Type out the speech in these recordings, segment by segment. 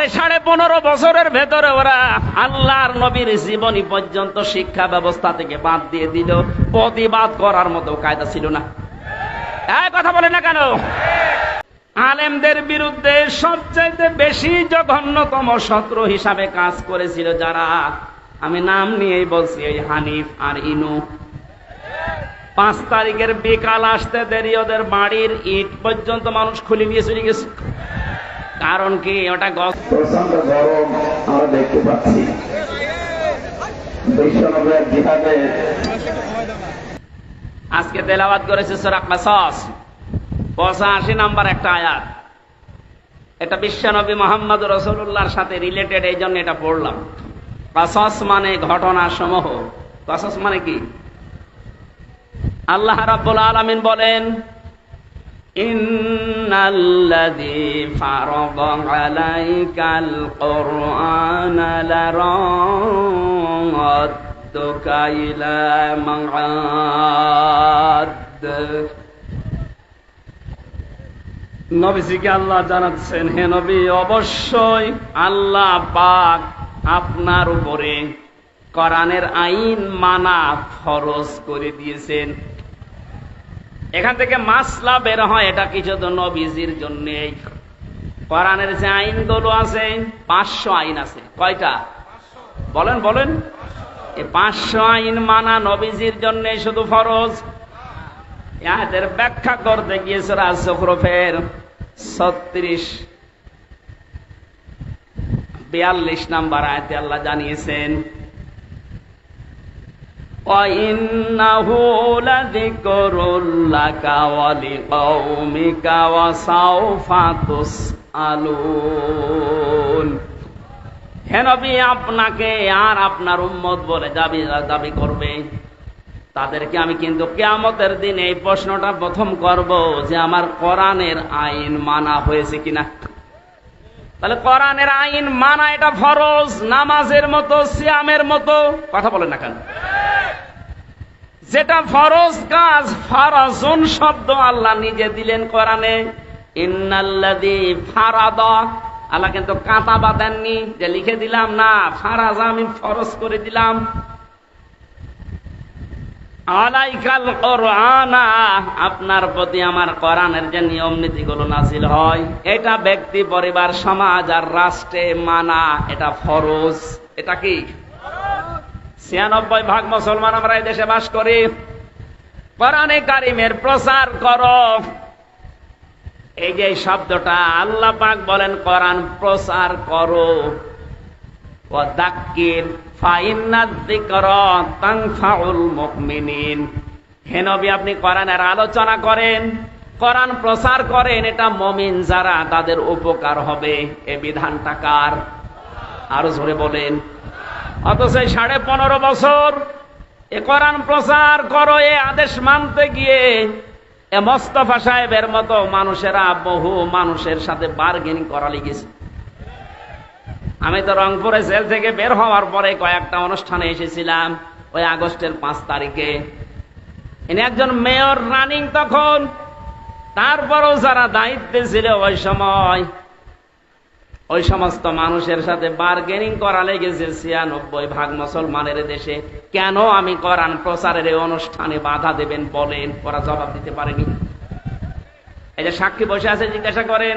আরে সাড়ে পনেরো বছরের ভেতরে ওরা আল্লাহর নবীর জীবনী পর্যন্ত শিক্ষা ব্যবস্থা থেকে বাদ দিয়ে দিল। প্রতিবাদ করার মতো কায়দা ছিল না। কথা বলে না কেন? আলেমদের বিরুদ্ধে সবচাইতে বেশি জঘন্যতম শত্রু হিসাবে কাজ করেছিল যারা? আমি নাম নিয়েই বলছি, এই হানিফ আর ইনু। পাঁচ তারিখের বিকাল আসতে দেরি, ওদের বাড়ির ইট পর্যন্ত মানুষ খুলে নিয়ে চলে গেছে। কারণ কি? ওটা প্রচণ্ড গরম আমরা দেখতে পাচ্ছি। বিশ্বনগরের আজকে তেলাবাদ করেছে সোরা কাসস পঁচাশি নাম্বার একটা আয়াত। এটা বিশ্বনবী মোহাম্মদ রসুল্লাহর সাথে রিলেটেড এই জন্য এটা পড়লাম। কাসস মানে ঘটনা সমূহ কাসস মানে কি? আল্লাহ রাব্বুল আলামিন বলেন ইন্নাল্লাযী ফারাদা আলাইকাল কুরআনা লারাদ্দুকা ইলা মাআদ। নবীজিকে আল্লাহ জানাচ্ছেন, হে নবী, অবশ্যই আল্লাহ পাক আপনার উপরে কোরআনের আইন মানা ফরজ করে দিয়েছেন। এখান থেকে মাসলা বের হয়, এটা কিছু তো নবীজির জন্য কোরআনের যে আইনগুলো আছে, পাঁচশো আইন আছে। কয়টা? বলেন বলেন। এই পাঁচশো আইন মানা নবীজির জন্য শুধু ফরজ। এদের ব্যাখ্যা করতে গিয়েছে রাজফের ছত্রিশ বিয়াল্লিশ নাম্বার আয়তে আল্লাহ জানিয়েছেন وَإِنَّهُ لَذِكْرٌ لَكَ وَلِقَوْمِكَ وَسَوْفَ تُسْأَلُونَ হে নবী আপনাকে আর আপনার উম্মত বলে দাবি দাবি করবে তাদেরকে আমি কিন্তু কেয়ামতের দিন এই প্রশ্নটা প্রথম করব যে আমার কোরআনের আইন মানা হয়েছে কিনা তাহলে কোরআনের আইন মানা এটা ফরজ, নামাজের মতো, সিয়ামের মতো। কথা বলেন না কেন? যেটা ফরজ কাজ, ফারাজুন শব্দ আল্লাহ নিজে দিলেন কোরআনে। ইন্নাল্লাদি ফারাদা। আল্লাহ কিন্তু কাঁটা দেননি যে লিখে দিলাম, না, ফারাজ আমি ফরজ করে দিলাম। আলাইকাল কোরআনা, আপনার প্রতি আমার কোরআনের যে নিয়ম নীতিগুলো নাজিল হয়, এটা ব্যক্তি, পরিবার, সমাজ আর রাষ্ট্রে মানা, এটা ফরজ। এটা কি? ছিয়ানব্বই ভাগ মুসলমান আমরা এই দেশে বাস করি। কোরআনে কারিমের প্রচার করো। এই যে শব্দটা আল্লাহ পাক বলেন, কোরআন প্রচার করো। আপনি কোরআনের আলোচনা করেন, কোরআন প্রচার করেন, এটা মমিন যারা, তাদের উপকার হবে। এ বিধানটা কার? আরও বলেন। অথচ সাড়ে পনেরো বছর এ কোরআন প্রচার করো, এ আদেশ মানতে গিয়ে এ মোস্তফা সাহেবের মতো মানুষেরা বহু মানুষের সাথে বার্গেনিং করা লিখেছে আমি তো রংপুরে জেল থেকে বের হওয়ার পরে কয়েকটা অনুষ্ঠানে এসেছিলাম, ওই আগস্টের পাঁচ তারিখে। ইনি একজন মেয়র রানিং তখন, তারপরও যারা দায়িত্বে ছিল ওই সময়, ওই সমস্ত মানুষের সাথে বার্গেনিং করা লেগেছে ছিয়ানব্বই ভাগ মুসলমানের দেশে। কেন আমি করান প্রচারের অনুষ্ঠানে বাধা দেবেন বলেন? ওরা জবাব দিতে পারেনি। এই যে সাক্ষী বসে আছে, জিজ্ঞাসা করেন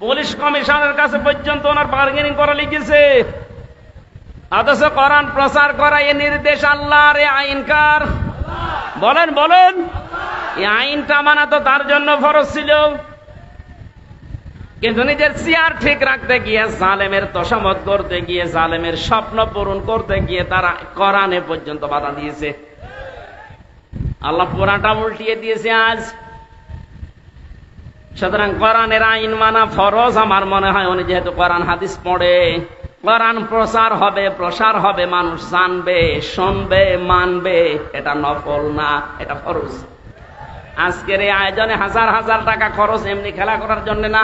পুলিশ কমিশনের কাছে পর্যন্ত ওনার বার্গেনিং করা লিখেছে। অথচ কোরআন প্রচার করা এ নির্দেশ আল্লাহর এ আইনকার বলেন বলেন। এই আইনটা মানা তো তার জন্য ফরজ ছিল। কিন্তু নিজের চেয়ার ঠিক রাখতে গিয়ে, জালেমের তোষামত করতে গিয়ে, জালেমের স্বপ্ন পূরণ করতে গিয়ে তারা কোরআনে পর্যন্ত বাধা দিয়েছে। আল্লাহ পুরাটা উল্টিয়ে দিয়েছে আজ। সুতরাং কোরআনের আইন মানা ফরজ। আমার মনে হয় উনি যেহেতু কোরআন হাদিস পড়ে, কোরআন প্রচার হবে, প্রসার হবে, মানুষ জানবে, শুনবে, মানবে, এটা নফল না, এটা ফরজ। আজকের এই আয়োজনে হাজার হাজার টাকা খরচ এমনি খেলা করার জন্য না।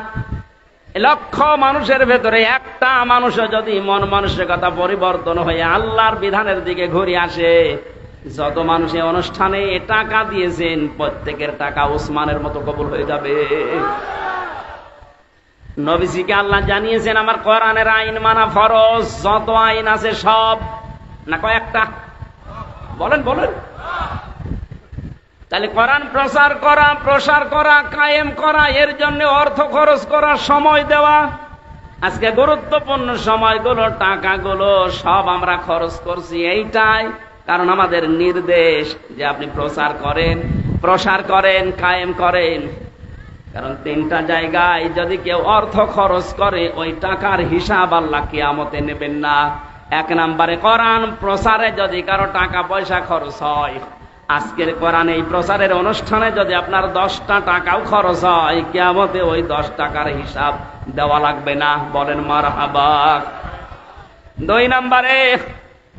লক্ষ মানুষের ভেতরে একটা মানুষও যদি মন মানসিকতা পরিবর্তন হয়ে আল্লাহর বিধানের দিকে ঘুরে আসে যত মানুষ এই অনুষ্ঠানে টাকা দিয়েছেন, প্রত্যেকের টাকা উসমানের মতো কবুল হয়ে যাবে। নবীজিকে আল্লাহ জানিয়েছেন, আমার কোরআনের আইন মানা ফরজ, যত আইন আছে সব। না কয়েকটা? বলেন বলেন। তাহলে কোরআন প্রচার করা, প্রসার করা, কায়েম করা, এর জন্য অর্থ খরচ করা সময় দেওয়া, আজকে গুরুত্বপূর্ণ সময়গুলো, টাকাগুলো সব আমরা খরচ করছি। এইটাই কারণ আমাদের নির্দেশ যে আপনি প্রচার করেন, প্রসার করেন, কায়েম করেন। কারণ তিনটা জায়গায় যদি কেউ অর্থ খরচ করে, ওই টাকার হিসাব আল্লাহ কিয়ামতে নেবেন না। এক নম্বরে কোরআন, প্রসারে যদি কারও টাকা পয়সা খরচ হয়, আজকের কোরআন এই প্রচারের অনুষ্ঠানে যদি আপনার দশটা টাকাও খরচ হয়, কিয়ামতে ওই দশ টাকার হিসাব দেওয়া লাগবে না। বলেন মার দুই নম্বরে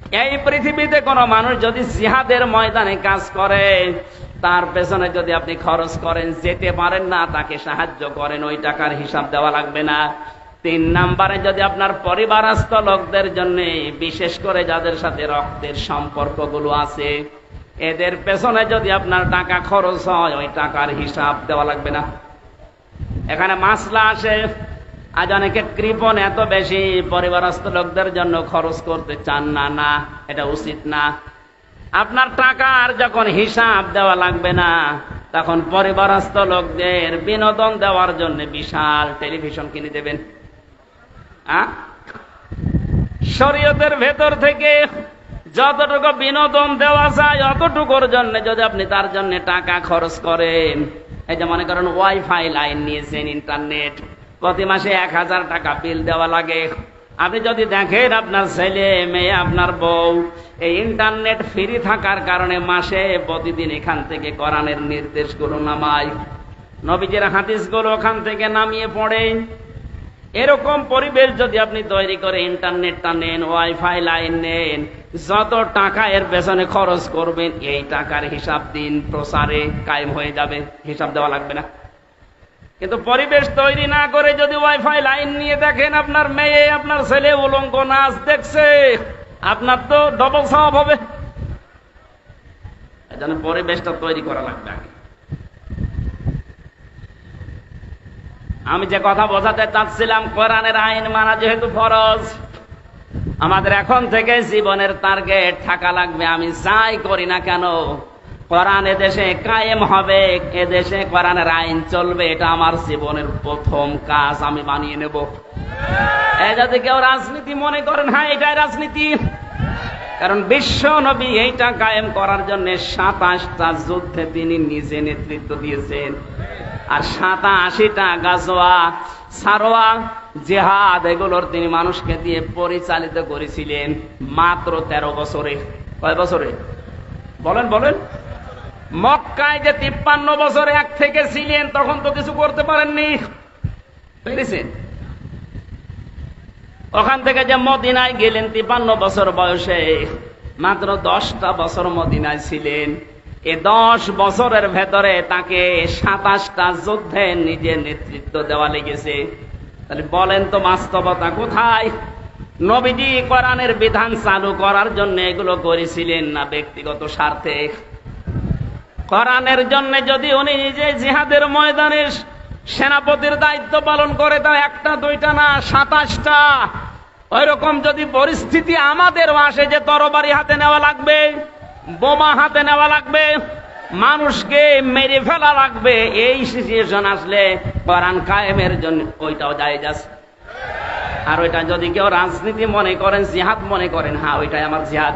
এই পৃথিবীতে কোন মানুষ যদি জিহাদের ময়দানে কাজ করে, তার পেছনে যদি আপনি খরচ করেন, যেতে পারেন না, তাকে সাহায্য করেন, ওই টাকার হিসাব দেওয়া লাগবে না। তিন নাম্বারে যদি আপনার পরিবারস্থ লোকদের জন্য, বিশেষ করে যাদের সাথে রক্তের সম্পর্কগুলো আছে, এদের পেছনে যদি আপনার টাকা খরচ হয়, ওই টাকার হিসাব দেওয়া লাগবে না। এখানে মাসলা আসে আজ অনেকে কৃপণ এত বেশি পরিবারস্থ লোকদের জন্য খরচ করতে চান না না, এটা উচিত না। আপনার টাকার যখন হিসাব দেওয়া লাগবে না, তখন পরিবারস্থ লোকদের বিনোদন দেওয়ার জন্য বিশাল টেলিভিশন কিনে দেবেন? শরীয়তের ভেতর থেকে যতটুকু বিনোদন দেওয়া যায়, অতটুকুর জন্য যদি আপনি তার জন্য টাকা খরচ করেন, এই যে মনে করেন ওয়াইফাই লাইন নিয়েছেন ইন্টারনেট প্রতি মাসে এক হাজার টাকা বিল দেওয়া লাগে। আপনি যদি দেখেন আপনার ছেলে, মেয়ে, আপনার বউ, এই ইন্টারনেট ফ্রি থাকার কারণে মাসে প্রতিদিন এখান থেকে কোরআনের নির্দেশগুলো নামায়। নবীজের হাদিসগুলো ওখান থেকে নামিয়ে পড়ে। এরকম পরিবেশ যদি আপনি তৈরি করে ইন্টারনেটটা নেন, ওয়াইফাই লাইন নেন, যত টাকা এর পেছনে খরচ করবেন, এই টাকার হিসাব দিন, প্রসারে কায়েম হয়ে যাবে। হিসাব দেওয়া লাগবে না। কিন্তু পরিবেশ তৈরি না করে যদি ওয়াইফাই লাইন নিয়ে দেখেন আপনার মেয়ে, আপনার ছেলে উলঙ্গ নাচ দেখছে, আপনার তো ডবল সব হবে। পরিবেশটা তৈরি করা লাগবে আগে। আমি যে কথা বোঝাতে চাচ্ছিলাম, কোরআনের আইন মানা যেহেতু ফরজ, আমাদের এখন থেকে জীবনের টার্গেট থাকা লাগবে। আমি যাই করি না কেন কোরআন এদেশে কায়েম হবে, এদেশে কোরআনের আইন চলবে, এটা আমার জীবনের প্রথম কাজ, আমি বানিয়ে নেব। এ যদি কেউ রাজনীতি মনে করেন হ্যাঁ এটাই রাজনীতি। কারণ বিশ্ব নবী এইটা কায়েম করার জন্য সাতাশটা যুদ্ধে তিনি নিজে নেতৃত্ব দিয়েছেন। আর সাতা আশিটা গাজোয়া সারোয়া, জেহাদ, এগুলোর তিনি মানুষকে দিয়ে পরিচালিত করেছিলেন মাত্র তেরো বছরে। কয় বছরে? বলেন বলেন। মক্কায় যে তিপ্পান্ন বছর এক থেকে ছিলেন, তখন তো কিছু করতে পারেননি। ওখান থেকে যে মদিনায় গেলেন, তিপ্পান্ন বছর বয়সে, মাত্র দশটা বছর মদিনায় ছিলেন। এ দশ বছরের ভেতরে তাকে সাতাশটা যুদ্ধে নিজের নেতৃত্ব দেওয়া লেগেছে। তাহলে বলেন তো বাস্তবতা কোথায়? নবীজি কোরআনের বিধান চালু করার জন্য এগুলো করেছিলেন না ব্যক্তিগত স্বার্থে? কোরআনের জন্য যদি উনি নিজে জিহাদের ময়দানে সেনাপতির দায়িত্ব পালন করে তা একটা, দুইটা না, সাতাশটা। ওই রকম যদি পরিস্থিতি আমাদের আসে যে তরবারি হাতে নেওয়া লাগবে, বোমা হাতে নেওয়া লাগবে, মানুষকে মেরে ফেলা লাগবে, এই সিচুয়েশন আসলে কোরআন কায়েমের জন্য ওইটাও যায় যাচ্ছে আর ওইটা যদি কেউ রাজনীতি মনে করেন, জিহাদ মনে করেন হ্যাঁ ওইটাই আমার জিহাদ।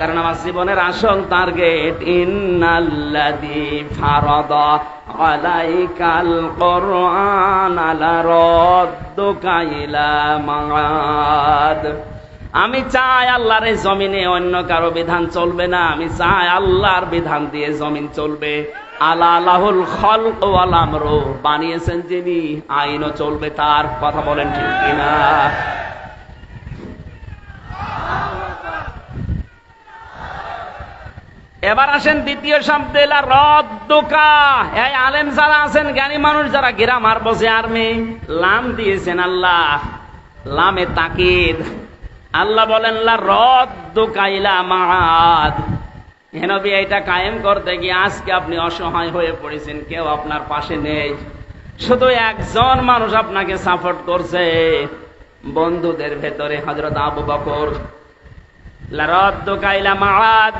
কারণ আমার জীবনের আসল টার্গেট ইন্নাল্লাযী ফারাদা আলাইকাল কোরআন আলা রাদ্দুকা ইলা মাআদ। আমি চাই আল্লাহর এই জমিনে অন্য কারও বিধান চলবে না। আমি চাই আল্লাহর বিধান দিয়ে জমিন চলবে। আলা আল্লাহুল খলক ওয়াল আমরু, বানিয়েছেন যিনি, আইনও চলবে তার, কথা বলেন ঠিক কিনা? এবার আসেন দ্বিতীয় শব্দে রদ্দোকা এই আলেম যারা আছেন, জ্ঞানী মানুষ যারা, গ্রামার বসে আর্মি, লাম দিয়েছেন আল্লাহ। লামে তাকিদ। আল্লাহ বলেন রদ্দোকাইলা মাদ হেনবি এটা কায়েম করতে গিয়ে আজকে আপনি অসহায় হয়ে পড়েছেন, কেউ আপনার পাশে নেই। শুধু একজন মানুষ আপনাকে সাপোর্ট করছে। বন্ধুদের ভেতরে হজরত আবু বকর। লারদ্দ কাইলা মাআদ।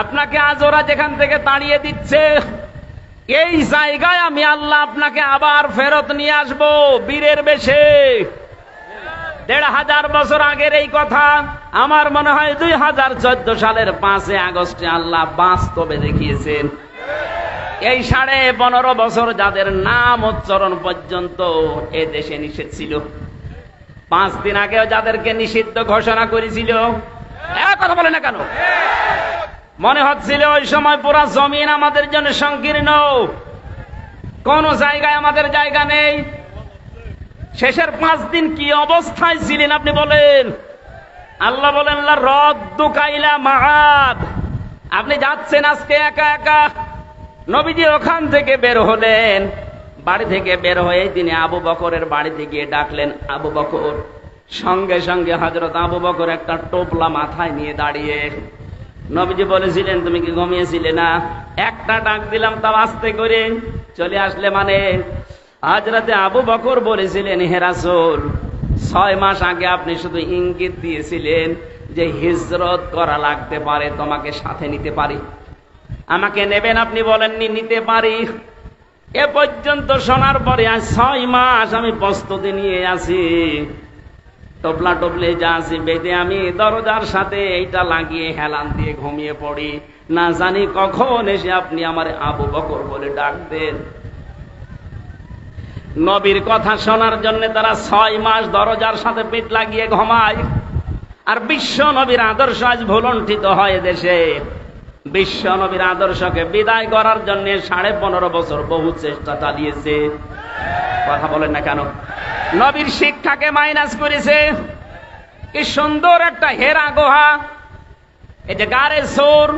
আপনাকে আজ ওরা যেখান থেকে তাড়িয়ে দিচ্ছে, এই জায়গায় আমি আল্লাহ আপনাকে আবার ফেরত নিয়ে আসব বীরের বেশে। দেড় হাজার বছর আগের এই কথা, আমার মনে হয় দুই হাজার চোদ্দ সালের পাঁচে আগস্টে আল্লাহ বাস্তবে দেখিয়েছেন। এই সাড়ে পনেরো বছর যাদের নাম উচ্চারণ পর্যন্ত এ দেশে নিষেধ ছিল। পাঁচ দিন আগেও যাদেরকে নিষিদ্ধ ঘোষণা করেছিল কথা বলে না কেন? মনে হচ্ছিল ওই সময় পুরো জমিন আমাদের জন্য সংকীর্ণ। কোন জায়গায় আমাদের জায়গা নেই। শেষের পাঁচ দিন কি অবস্থায় ছিলেন আপনি বলেন? আল্লাহ বলেন আপনি যাচ্ছেন আজকে একা একা। নবীজি ওখান থেকে বের হলেন। বাড়ি থেকে বের হয়ে তিনি আবু বকরের বাড়িতে গিয়ে ডাকলেন, আবু বকর। সঙ্গে সঙ্গে হজরত আবু বকর একটা টোপলা মাথায় নিয়ে দাঁড়িয়ে নবীজি বলেছিলেন, তুমি কি ঘুমিয়েছিলে? না। একটা ডাক দিলাম, তাও আস্তে করে চলে আসলে মানে হাজরাতে আবু বকর বলেছিলেন হেরাসুল ছয় মাস আগে আপনি শুধু ইঙ্গিত দিয়েছিলেন যে হিজরত করা লাগতে পারে, তোমাকে সাথে নিতে পারি। আমাকে নেবেন আপনি বলেননি, নিতে পারি। এ পর্যন্ত শোনার পরে আজ ছয় মাস আমি প্রস্তুতি নিয়ে আছি। টপলা টপলে যা আছি বেঁধে আমি দরজার সাথে এইটা লাগিয়ে হেলান দিয়ে ঘুমিয়ে পড়ি। না জানি কখন এসে আপনি আমার আবু বকর বলে ডাক দেন নবীর কথা শোনার জন্য তারা ছয় মাস দরজার সাথে পিঠ লাগিয়ে ঘুমায়। আর বিশ্ব নবীর আদর্শ আজ ভুলণ্ঠিত হয় দেশে। বিশ্ব নবীর আদর্শকে বিদায় করার জন্য সাড়ে পনেরো বছর বহু চেষ্টা চালিয়েছে কথা বলেন না কেন? নবীর শিক্ষাকে মাইনাস করেছে। কি সুন্দর একটা হেরা গোহা। এই যে গারে সোর,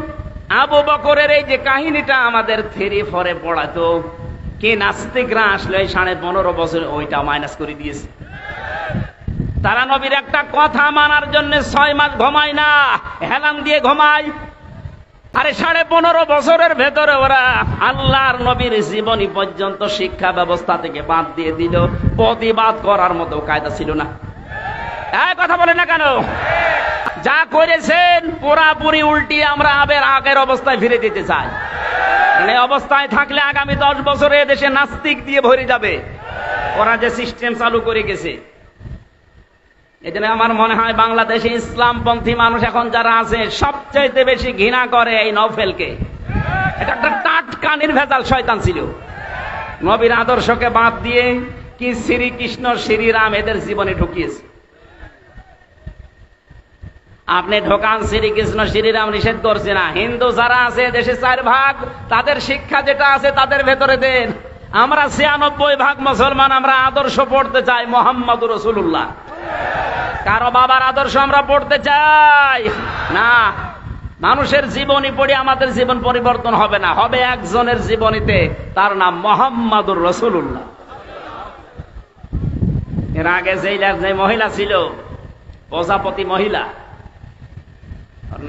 আবু বকরের এই যে কাহিনীটা আমাদের থ্রি ফরে পড়াতো, কে নাস্তিকরা আসলে সাড়ে পনেরো বছর ওইটা মাইনাস করে দিয়েছে। তারা নবীর একটা কথা মানার জন্য ছয় মাস ঘুমায় না, হেলান দিয়ে ঘুমায়। আরে সাড়ে পনেরো বছরের ভেতরে ওরা আল্লাহর নবীর জীবনী পর্যন্ত শিক্ষা ব্যবস্থা থেকে বাদ দিয়ে দিল। প্রতিবাদ করার মতো কায়দা ছিল না। কথা বলে না কেন? যা করেছেন, পুরাপুরি উল্টিয়ে আমরা আবের আগের অবস্থায় ফিরে দিতে চাই। মানে অবস্থায় থাকলে আগামী দশ বছরে দেশে নাস্তিক দিয়ে ভরে যাবে। ওরা যে সিস্টেম চালু করে গেছে। এই জন্য আমার মনে হয় বাংলাদেশে ইসলামপন্থী মানুষ এখন যারা আছে, সবচাইতে বেশি ঘৃণা করে এই নৌফেলকে এটা একটা টাটকা, নির্ভেজাল শয়তান ছিল। নবীর আদর্শকে বাদ দিয়ে কি শ্রীকৃষ্ণ শ্রীরাম এদের জীবনে ঢুকিয়েছে। আপনি ঢোকান, শ্রীকৃষ্ণ শ্রীরাম নিষেধ করছে না। হিন্দু যারা আছে, দেশে চার ভাগ, তাদের শিক্ষা যেটা আছে, তাদের ভেতরে দেন। আমরা ছিয়ানব্বই ভাগ মুসলমান, আমরা আদর্শ পড়তে চাই মোহাম্মদ রসুল্লাহ কারও বাবার আদর্শ আমরা পড়তে চাই। না, মানুষের জীবনী পড়ে আমাদের জীবন পরিবর্তন হবে না, হবে একজনের জীবনীতে তার নাম মোহাম্মদুর রসুল্লাহ এর আগে যেই যে মহিলা ছিল, প্রজাপতি মহিলা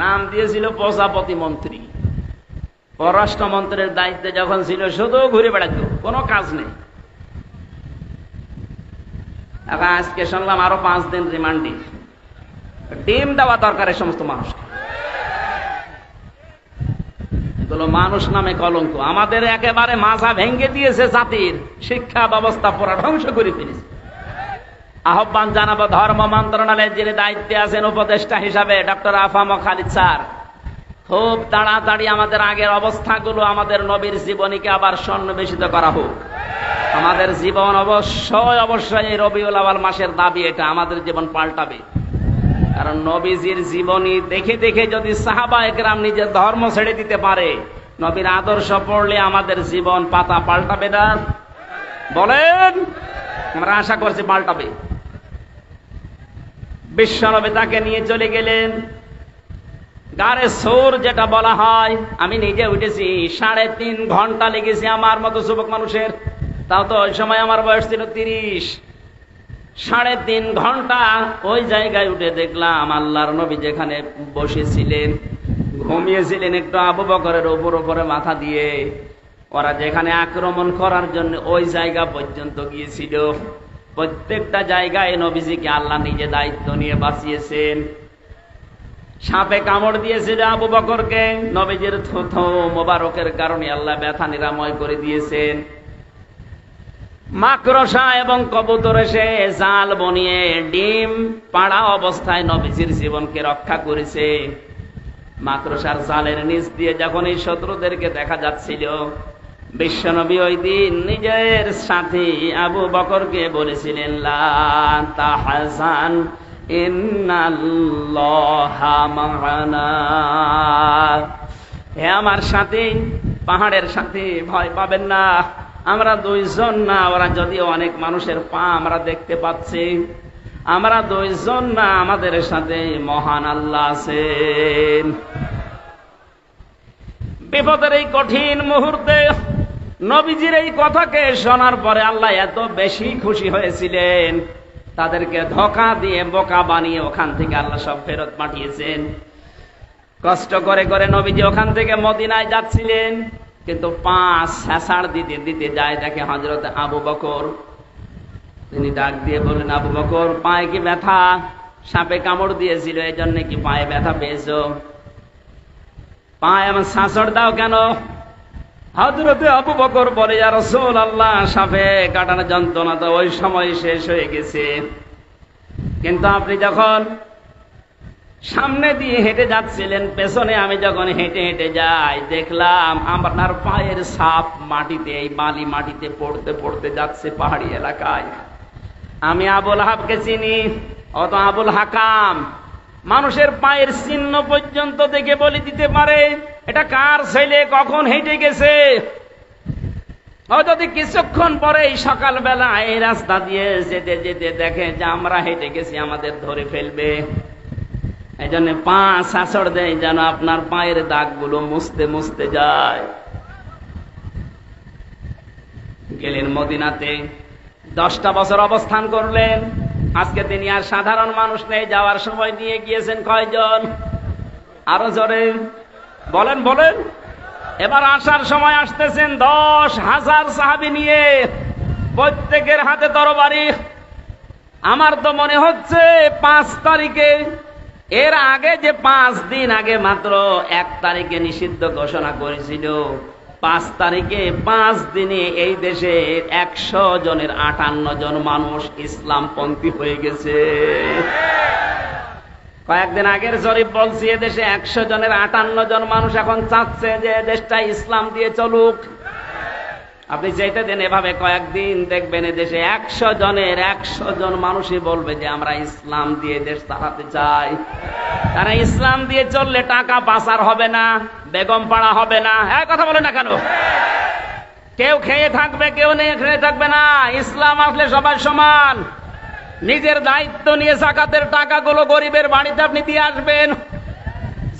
নাম দিয়েছিল প্রজাপতি মন্ত্রী। পররাষ্ট্র মন্ত্রের দায়িত্বে যখন ছিল, শুধু ঘুরে বেড়াত কোনো কাজ নেই। এখন আজকে শুনলাম আরও পাঁচ দিন রিমান্ডে। ডিম দেওয়া দরকার এই সমস্ত মানুষকে। এগুলো মানুষ নামে কলঙ্ক। আমাদের একেবারে মাথা ভেঙ্গে দিয়েছে জাতির শিক্ষা ব্যবস্থা পুরা ধ্বংস করে ফেলেছে। আহ্বান জানাব ধর্ম মন্ত্রণালয়ের যিনি দায়িত্বে আছেন উপদেষ্টা হিসাবে ডক্টর আফাম খালিদ স্যার খুব তাড়াতাড়ি আমাদের আগের অবস্থাগুলো আমাদের নবীর জীবনীকে আবার সন্নিবেশিত করা হোক। আমাদের জীবন অবশ্যই অবশ্যই এই রবিউল আওয়াল মাসের দাবি এটা, আমাদের জীবন পাল্টাবে। কারণ নবীজির জীবনী দেখে দেখে যদি সাহাবা একরাম নিজের ধর্ম ছেড়ে দিতে পারে, নবীর আদর্শ পড়লে আমাদের জীবন পাতা পাল্টাবে না। বলেন, আমরা আশা করছি পাল্টাবে। বিশ্বনবী তাকে নিয়ে চলে গেলেন। গারে সোর যেটা বলা হয়, আমি নিজে উঠেছি, সাড়ে তিন ঘণ্টা লেগেছি আমার মতো যুবক মানুষের। তাও তো ওই সময় আমার বয়স ছিল তিরিশ। সাড়ে তিন ঘণ্টা ওই জায়গায় উঠে দেখলাম আল্লাহর নবী যেখানে বসেছিলেন, ঘুমিয়েছিলেন একটু আবু বকরের ওপর ওপরে মাথা দিয়ে। ওরা যেখানে আক্রমণ করার জন্য ওই জায়গা পর্যন্ত গিয়েছিল। প্রত্যেকটা জায়গায় নবীজিকে আল্লাহ নিজে দায়িত্ব নিয়ে বাঁচিয়েছেন। সাপে কামড় দিয়েছিল আবু বকরকে। নবীজির থুথু মোবারকের কারণে আল্লাহ ব্যথা নিরাময় করে দিয়েছেন। মাকড়সা এবং কবুতর এসে জাল বনিয়ে ডিম পাড়া অবস্থায় নবীজির জীবনকে রক্ষা করেছে। মাকড়সার জালের নিচ দিয়ে যখন এই শত্রুদেরকে দেখা যাচ্ছিল, বিশ্বনবী ওই দিন নিজের সাথী আবু বকরকে বলেছিলেন, লা তাহজান হে আমার সাথী, পাহাড়ের সাথে, ভয় পাবেন না। আমরা দুইজন না, ওরা যদিও অনেক মানুষের পা আমরা দেখতে পাচ্ছি। আমরা দুইজন না, আমাদের সাথে মহান আল্লাহ আছেন। বিপদের এই কঠিন মুহূর্তে নবীজির এই কথাকে শোনার পরে আল্লাহ এত বেশি খুশি হয়েছিলেন। তাদেরকে ধোকা দিয়ে বোকা বানিয়ে ওখান থেকে আল্লাহ সব ফেরত পাঠিয়েছেন। কষ্ট করে করে নবীজি ওখান থেকে মদিনায় যাচ্ছিলেন, কিন্তু পাঁচ শেষার দিতে দিতে যায় দেখে হজরত আবু বকর। তিনি ডাক দিয়ে বললেন, আবু বকর, পায়ে কি ব্যথা? সাপে কামড় দিয়েছিল এই জন্য কি পায়ে ব্যথা পেয়েছ? পায়ে আমার শাসড় দাও কেন? হজরতে আবু বকর বলে যা রসুল আল্লাহ সাপে কাটানোর যন্ত্রণা তো ওই সময় শেষ হয়ে গেছে। কিন্তু আপনি যখন সামনে দিয়ে হেঁটে যাচ্ছিলেন, পেছনে আমি যখন হেঁটে হেঁটে যাই, দেখলাম আপনার পায়ের সাপ মাটিতে, এই বালি মাটিতে পড়তে পড়তে যাচ্ছে পাহাড়ি এলাকায়। আমি আবুল হাবকে চিনি অত আবুল হাকাম। মানুষের পায়ের চিহ্ন পর্যন্ত দেখে বলে দিতে পারে এটা কার ছেলে, কখন হেঁটে গেছে? যদি কিছুক্ষণ পরে সকালবেলা এই রাস্তা দিয়ে যেতে যেতে দেখে যে আমরা হেঁটে গেছি, আমাদের ধরে ফেলবে। এই জন্য পা শাসর দেয় যেন আপনার পায়ের দাগগুলো মুছতে মুছতে যায়। গেলেন মদিনাতে। দশটা বছর অবস্থান করলেন। আজকে তিনি আর সাধারণ মানুষ নেই, যাওয়ার সময় নিয়ে গিয়েছেন কয়জন? আরও জোরে। বলেন বলেন। এবার আসার সময় আসতেছেন দশ হাজার সাহাবি নিয়ে। প্রত্যেকের হাতে তরবারি। আমার তো মনে হচ্ছে পাঁচ তারিখে। এর আগে যে পাঁচ দিন আগে মাত্র এক তারিখে নিষিদ্ধ ঘোষণা করেছিল। পাঁচ তারিখে পাঁচ দিনে এই দেশে একশো জনের আটান্ন জন মানুষ ইসলামপন্থী হয়ে গেছে। কয়েকদিন আগের জরিপ বলছি দেশে একশো জনের আটান্ন জন মানুষ এখন চাচ্ছে যে দেশটা ইসলাম দিয়ে চলুক। আপনি যেতে দেন এভাবে কয়েকদিন দেখবেন দেশে একশো জনের একশো জন মানুষই বলবে যে আমরা ইসলাম দিয়ে দেশ চালাতে চাই। তারা ইসলাম দিয়ে চললে টাকা পাচার হবে না, বেগম পাড়া হবে না। হ্যাঁ কথা বলে না কেন? কেউ খেয়ে থাকবে, কেউ নেই খেয়ে থাকবে না। ইসলাম আসলে সবাই সমান। নিজের দায়িত্ব নিয়ে জাকাতের টাকাগুলো গরিবের বাড়িতে আপনি দিয়ে আসবেন।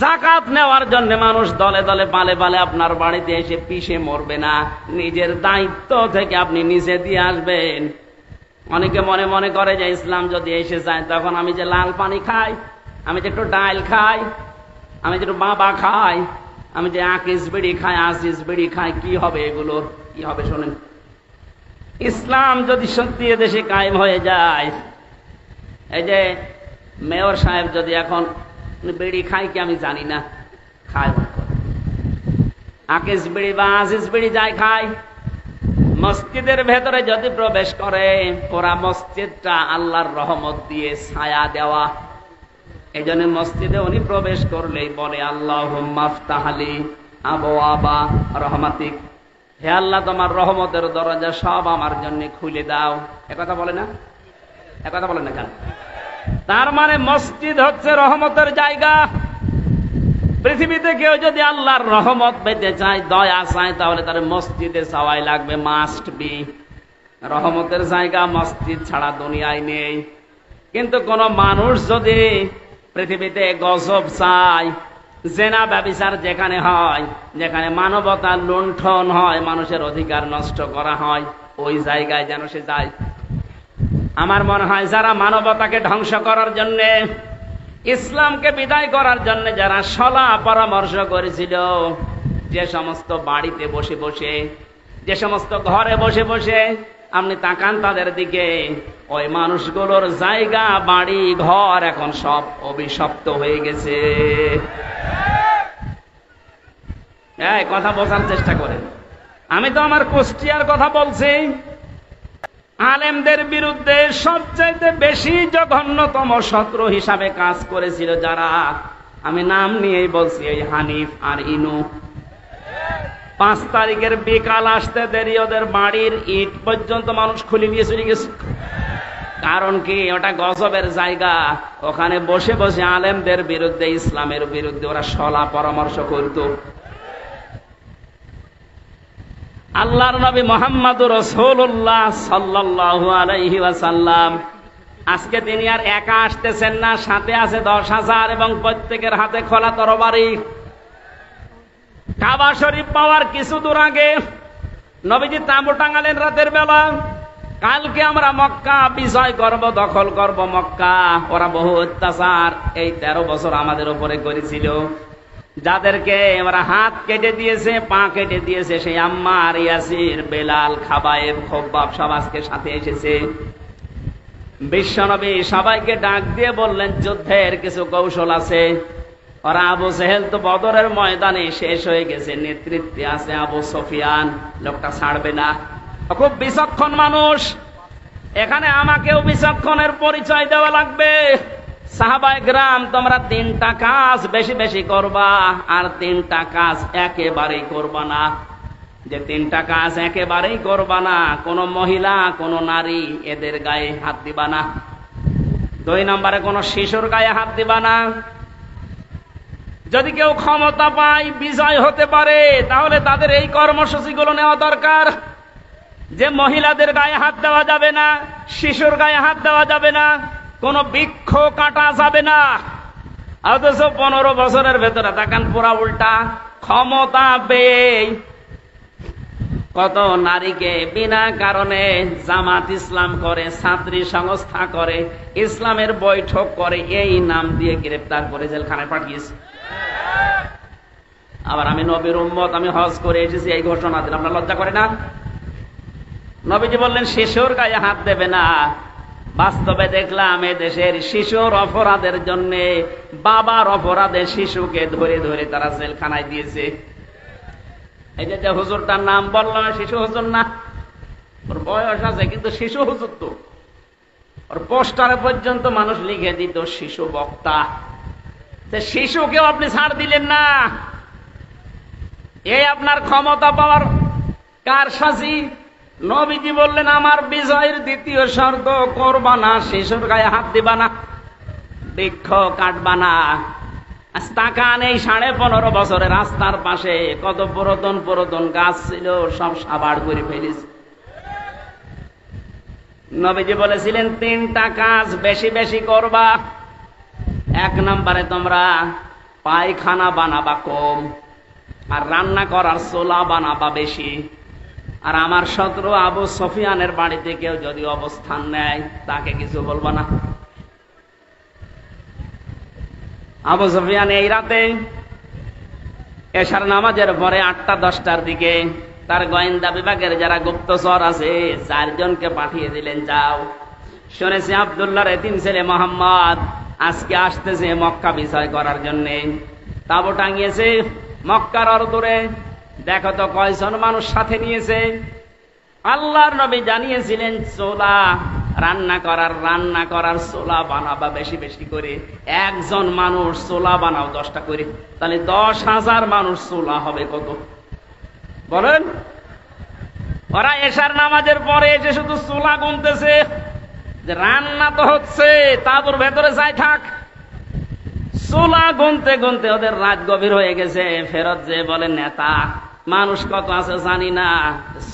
জাকাত নেওয়ার জন্য মানুষ দলে দলে পালে পালে আপনার বাড়িতে এসে পিষে মরবে না। নিজের দায়িত্ব থেকে আপনি নিজে দিয়ে আসবেন। অনেকে মনে মনে করে যে ইসলাম যদি এসে যায়, তখন আমি যে লাল পানি খাই, আমি যে একটু ডাল খাই, আমি যে একটু বাবা খাই, আমি যে আকিস বিড়ি খাই আসিস বিড়ি খাই, কি হবে এগুলোর কি হবে শোনেন? ইসলাম যদি সত্যি দেশে কায়েম হয়ে যায় এই যে মেয়র সাহেব যদি এখন বিড়ি খাই কি আমি জানি না, খায় আকিস বিড়ি বা আজিজ বিড়ি যায় খায়, মসজিদের ভেতরে যদি প্রবেশ করে পুরা মসজিদটা আল্লাহর রহমত দিয়ে ছায়া দেওয়া। এই জন্য মসজিদে উনি প্রবেশ করলেই বলে আল্লাহ আবো আবা রহমাতিক। হে আল্লাহ, তোমার রহমতের দরজা সব আমার জন্য খুলে দাও। একথা বলে না? একথা বলে না কেন? তার মানে মসজিদ হচ্ছে রহমতের জায়গা। পৃথিবীতে কেউ যদি আল্লাহর রহমত পেতে চায়, দয়া চায়, তাহলে তার মসজিদে চাওয়াই লাগবে মাস্ট বি রহমতের জায়গা, মসজিদ ছাড়া দুনিয়ায় নেই। কিন্তু কোন মানুষ যদি পৃথিবীতে গজব চায়, জেনা ব্যবিচার যেখানে হয়, যেখানে মানবতা লুণ্ঠন হয়, মানুষের অধিকার নষ্ট করা হয়, ওই জায়গায় যেন সে যায়। আমার মনে হয় যারা মানবতাকে ধ্বংস করার জন্যে, ইসলামকে বিদায় করার জন্য যারা সলা পরামর্শ করেছিল, যে সমস্ত বাড়িতে বসে বসে, যে সমস্ত ঘরে বসে বসে, আপনি তাকান তাদের দিকে, ওই মানুষগুলোর জায়গা, বাড়ি, ঘর এখন সব অভিশপ্ত হয়ে গেছে। কথা বোঝার চেষ্টা করেন। আমি তো আমার কুষ্টিয়ার কথা বলছি। আলেমদের বিরুদ্ধে সবচাইতে বেশি জঘন্যতম শত্রু হিসাবে কাজ করেছিল যারা? আমি নাম নিয়েই বলছি, এই হানিফ আর ইনু। পাঁচ তারিখের বিকাল আসতে দেরি, ওদের বাড়ির ইট পর্যন্ত মানুষ খুলে নিয়ে চলে গেছে। কারণ কি? ওটা গজবের জায়গা। ওখানে বসে বসে আলেমদের বিরুদ্ধে, ইসলামের বিরুদ্ধে ওরা সলা পরামর্শ করত। আল্লাহর নবী মোহাম্মদ রসুল্লাহ সাল্লাহ আলাইহি ওয়াসাল্লাম। আজকে তিনি আর একা আসতেছেন না, সাথে আছে দশ হাজার এবং প্রত্যেকের হাতে খোলা তরবারি। কাবা শরীফ পাওয়ার কিছু দূর আগে নবীজি তাঁবু টাঙালেন রাতের বেলা। কালকে আমরা মক্কা, বিজয় করব দখল করব মক্কা। ওরা বহু অত্যাচার এই তেরো বছর আমাদের উপরে করেছিল। যাদেরকে ওরা হাত কেটে দিয়েছে, পা কেটে দিয়েছে, সেই আম্মার ইয়াসির, বেলাল, খাবায়েব খোব্বাব সব আজকে সাথে এসেছে। বিশ্বনবী সবাইকে ডাক দিয়ে বললেন, যুদ্ধের কিছু কৌশল আছে। ওরা আবু সেহেল তো বদরের ময়দানে শেষ হয়ে গেছে, নেতৃত্বে আছে আবু সফিয়ান। লোকটা ছাড়বে না। খুব বিচক্ষণ মানুষ। এখানে আমাকেও বিচক্ষণের পরিচয় দেওয়া লাগবে। সাহাবাই গ্রাম, তোমরা তিনটা কাজ বেশি বেশি করবা, আর তিনটা কাজ একেবারেই করবা না। যে তিনটা কাজ একেবারেই করবা না, কোনো মহিলা, কোনো নারী এদের গায়ে হাত দিবা না। দুই নম্বরে, কোনো শিশুর গায়ে হাত দিবা না। যদি কেউ ক্ষমতা পায়, বিজয় হতে পারে, তাহলে তাদের এই কর্মসূচিগুলো নেওয়া দরকার। যে মহিলাদের গায়ে হাত দেওয়া যাবে না, শিশুর গায়ে হাত দেওয়া যাবে না কোন বৃক্ষ কাটা যাবে না। অথচ পনেরো বছরের ভেতরে তাকান পুরা উল্টা ক্ষমতা পেয়ে কত নারীকে বিনা কারণে জামাত ইসলাম করে, ছাত্রী সংস্থা করে, ইসলামের বৈঠক করে, এই নাম দিয়ে গ্রেপ্তার করে জেলখানায় পাঠিয়েছে। আবার আমি নবীর উম্মত, আমি হজ করে এসেছি, এই ঘোষণা দিলাম। আপনার লজ্জা করে না? নবীজি বললেন, শিশুর গায়ে হাত দেবে না। বাস্তবে দেখলাম দেশের শিশুর অপরাধের জন্য বাবার অপরাধে শিশুকে ধরে ধরে তারা জেলখানায় দিয়েছে। এই যে হুজুরটার নাম বললাম শিশু হুজুর না? ওর বয়স আছে, কিন্তু শিশু হুজুর তো। ওর পোস্টারে পর্যন্ত মানুষ লিখে দিত, শিশু বক্তা। শিশুকেও আপনি ছাড় দিলেন না। এই আপনার ক্ষমতা পাওয়ার কার সাজি নবীজি বললেন, আমার বিজয়ের দ্বিতীয় শর্ত, করবা না, শিশুর গায়ে হাত দিবা না বৃক্ষ কাটবা না। টাকা নেই, সাড়ে পনেরো বছরে রাস্তার পাশে, কত পুরাতন পুরাতন গাছ ছিল, সব করে ফেলিস নবীজি বলেছিলেন, তিনটা কাজ বেশি বেশি করবা, এক নম্বরে তোমরা পায়খানা বানাবা কম, আর রান্না করার সোলা বানাবা বেশি। আর আমার শত্রু আবু সফিয়ানের বাড়িতে কেউ যদি অবস্থান নেয়, তাকে কিছু বলব না। আবু সফিয়ান এই রাতে এশার নামাজের পরে আটটা, দশটার দিকে তার গোয়েন্দা বিভাগের যারা গুপ্তচর আছে, চারজনকে পাঠিয়ে দিলেন, যাও। শুনেছি আবদুল্লাহর এতিম ছেলে মোহাম্মদ আজকে আসতেছে মক্কা বিষয় করার জন্য। তাবু টাঙিয়েছে মক্কার অর্দূরে। দেখো তো কয়জন মানুষ সাথে নিয়েছে? আল্লাহর নবী জানিয়েছিলেন চোলা রান্না করার রান্না করার চোলা বানাবা বেশি বেশি করে। একজন মানুষ চোলা বানাও দশটা করে। তাহলে দশ হাজার মানুষ চোলা হবে কত? বলেন। ওরা এশার নামাজের পরে এসে শুধু চোলা গুনতেছে। রান্না তো হচ্ছে তাদের ভেতরে যাই থাক। চোলা গুনতে গুনতে ওদের রাত গভীর হয়ে গেছে। ফেরত যে বলে, নেতা, মানুষ কত আছে জানি না।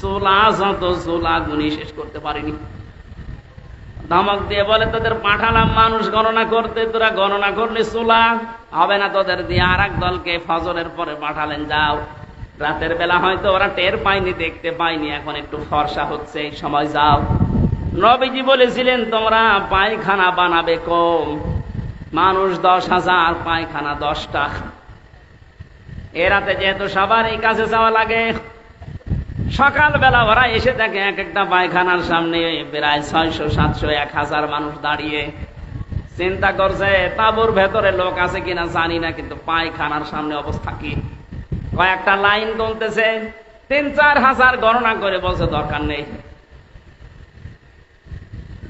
চোলা, যত চোলা গুনি শেষ করতে পারিনি। ধমক দিয়ে বলে, তোদের পাঠালাম মানুষ গণনা করতে, তোরা গণনা করলে চোলা। হবে না তোদের দিয়ে আর এক দলকে ফজরের পরে পাঠালেন, যাও। রাতের বেলা হয়তো ওরা টের পায়নি, দেখতে পায়নি, এখন একটু ফর্সা হচ্ছে, এই সময় যাও। নবীজি বলেছিলেন, তোমরা পায়খানা বানাবে কম। মানুষ দশ হাজার, পায়খানা দশটা। এ রাতে যেহেতু সবারই কাছে যাওয়া লাগে, সকালবেলা ওরা এসে দেখে এক একটা পায়খানার সামনে প্রায় ছয়শো, সাতশো, এক হাজার মানুষ দাঁড়িয়ে চিন্তা করছে, তাবুর ভেতরে লোক আছে কিনা জানি না, কিন্তু পায়খানার সামনে অবস্থা কি? কয়েকটা লাইন তুলতেছে তিন, চার হাজার গণনা করে বলছে দরকার নেই।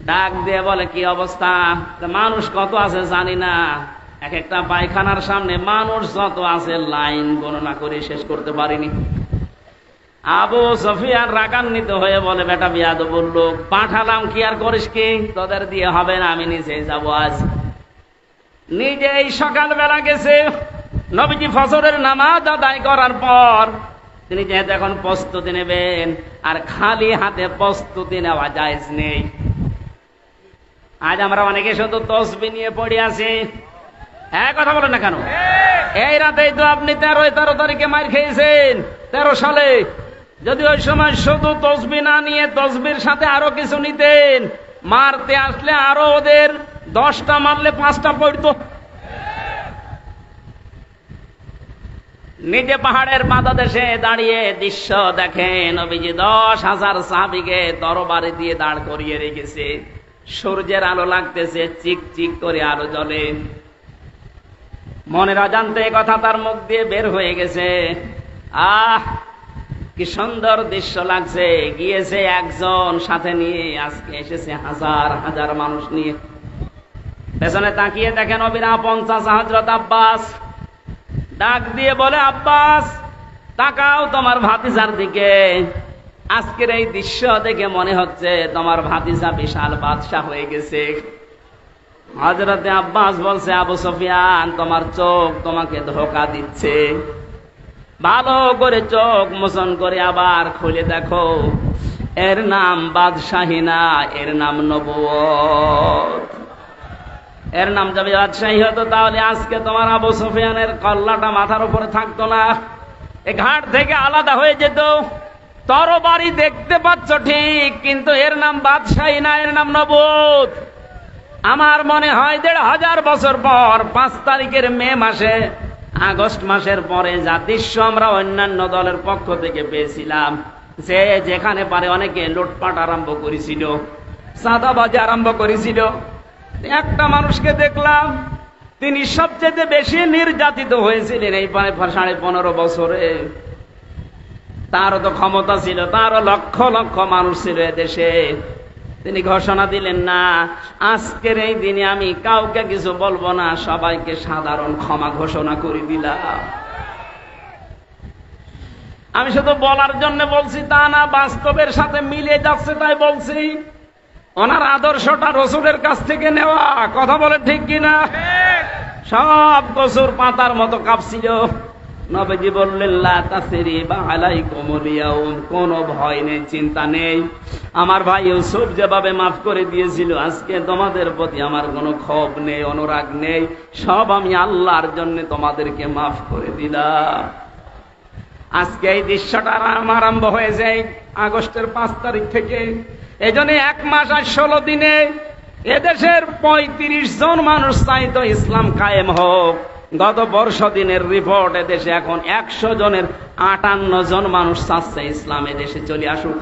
ডাক দিয়ে বলে, কি অবস্থা? মানুষ কত আছে জানি না। এক একটা পায়খানার সামনে মানুষ যত আছে লাইন গণনা করে শেষ করতে পারিনি। আবু সফিয়ান রাগান্বিত হয়ে বলে, বেটা বিয়াদ বলল পাঠালাম কি আর করিস কি? তোদের দিয়ে হবে না, আমি নিজে যাব আজ। নিজে এই সকালবেলা গেছে। নবীজি ফসরের নামাজ আদায় করার পর তিনি যেহেতু এখন প্রস্তুতি নেবেন, আর খালি হাতে প্রস্তুতি নেওয়া যায় নেই। আজ আমরা অনেকে শুধু তসবি নিয়ে পড়ে আছি। হ্যাঁ কথা বলেন না কেন? এই রাতেই তো আপনি তেরো তেরো তারিখে মার খেয়েছেন, তেরো সালে। যদি ওই সময় শুধু তসবি না নিয়ে তসবির সাথে আরও কিছু নিতেন, মারতে আসলে আরও ওদের দশটা মারলে পাঁচটা পড়তো। নিজে পাহাড়ের দেশে দাঁড়িয়ে দৃশ্য দেখেন অভিজি দশ হাজার সাহাবিকে তরবারি দিয়ে দাঁড় করিয়ে রেখেছে। সূর্যের আলো লাগতেছে, চিক চিক করে আলো জ্বলে। মনের অজান্তে কথা তার মুখ দিয়ে বের হয়ে গেছে। আহ, কি সুন্দর দৃশ্য লাগছে। গিয়েছে একজন, সাথে নিয়ে আজকে এসেছে হাজার হাজার মানুষ নিয়ে। পেছনে তাকিয়ে দেখেন অবিরা পঞ্চাশ হাজরত আব্বাস। ডাক দিয়ে বলে, আব্বাস, তাকাও তোমার ভাতিজার দিকে। আজকের এই দৃশ্য দেখে মনে হচ্ছে তোমার ভাতিজা বিশাল বাদশাহ হয়ে গেছে। হজরতে আব্বাস বলছে, আবু সফিয়ান, তোমার চোখ তোমাকে ধোকা দিচ্ছে। ভালো করে চোখ মোচন করে আবার খুলে দেখো। এর নাম বাদশাহী না, এর নাম নব এর নাম যদি বাদশাহী হতো, তাহলে আজকে তোমার আবু সুফিয়ানের কল্লাটা মাথার উপরে থাকতো না। এ ঘাট থেকে আলাদা হয়ে যেত। তরবারি দেখতে পাচ্ছ ঠিক, কিন্তু এর নাম বাদশাহী না, এর নাম নবুত আমার মনে হয় দেড় হাজার বছর পর, পাঁচ তারিখের মে মাসে, আগস্ট মাসের পরে দৃশ্য আমরা অন্যান্য দলের পক্ষ থেকে পেয়েছিলাম। যে যেখানে পারে অনেকে লুটপাট আরম্ভ করেছিল সাদাবাজি আরম্ভ করেছিল। একটা মানুষকে দেখলাম, তিনি সবচেয়ে বেশি নির্যাতিত হয়েছিলেন এই সাড়ে পনেরো বছরে। তারও তো ক্ষমতা ছিল তারও লক্ষ লক্ষ মানুষ ছিল দেশে। তিনি ঘোষণা দিলেন না আজকের এই দিনে আমি কাউকে কিছু বলব না সবাইকে সাধারণ ক্ষমা ঘোষণা করে দিলাম। আমি শুধু বলার জন্য বলছি তা না বাস্তবের সাথে মিলে যাচ্ছে তাই বলছি। ওনার আদর্শটা রসুলের কাছ থেকে নেওয়া। কথা বলে ঠিক কিনা? সব কসুর পাতার মতো কাঁপছিল। নবীজি বললেন কোনো ভয় নেই, চিন্তা নেই। আমার ভাই ইউসুফ যেভাবে মাফ করে দিয়েছিল, আজকে তোমাদের প্রতি আমার কোনো ক্ষোভ নেই, অনুরাগ নেই। সব আমি আল্লাহর জন্য তোমাদেরকে মাফ করে দিলাম। আজকে এই দৃশ্যটা আরাম আরম্ভ হয়ে যায় আগস্টের পাঁচ তারিখ থেকে। এই জন্য এক মাস আর ষোলো দিনে এদেশের পঁয়ত্রিশ জন মানুষ চাইতো ইসলাম কায়েম হোক। গত বর্ষ দিনের রিপোর্ট এদেশে এখন একশো জনের আটান্ন জন মানুষ চাচ্ছে ইসলাম এদেশে চলে আসুক।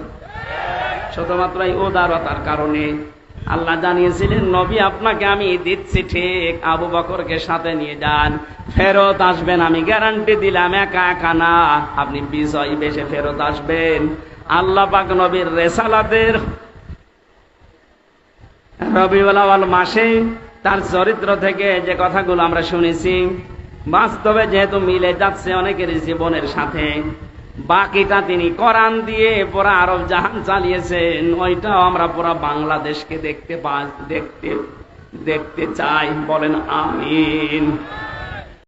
শুধুমাত্র এই উদারতার কারণে আল্লাহ জানিয়েছিলেন, নবী, আপনাকে আমি দিচ্ছি ঠিক। আবু বকরকে সাথে নিয়ে যান। ফেরত আসবেন, আমি গ্যারান্টি দিলাম, একা একা না। আপনি বিজয় বেশে ফেরত আসবেন। আল্লাহ পাক নবীর রেসালাদের রবিউল মাসে তার চরিত্র থেকে যে কথাগুলো আমরা শুনেছি, বাস্তবে যেহেতু মিলে যাচ্ছে অনেকের জীবনের সাথে, বাকিটা তিনি কোরআন দিয়ে পুরা আরব জাহান চালিয়েছেন, ওইটাও আমরা পুরা বাংলাদেশকে দেখতে পা, দেখতে দেখতে চাই, বলেন আমিন।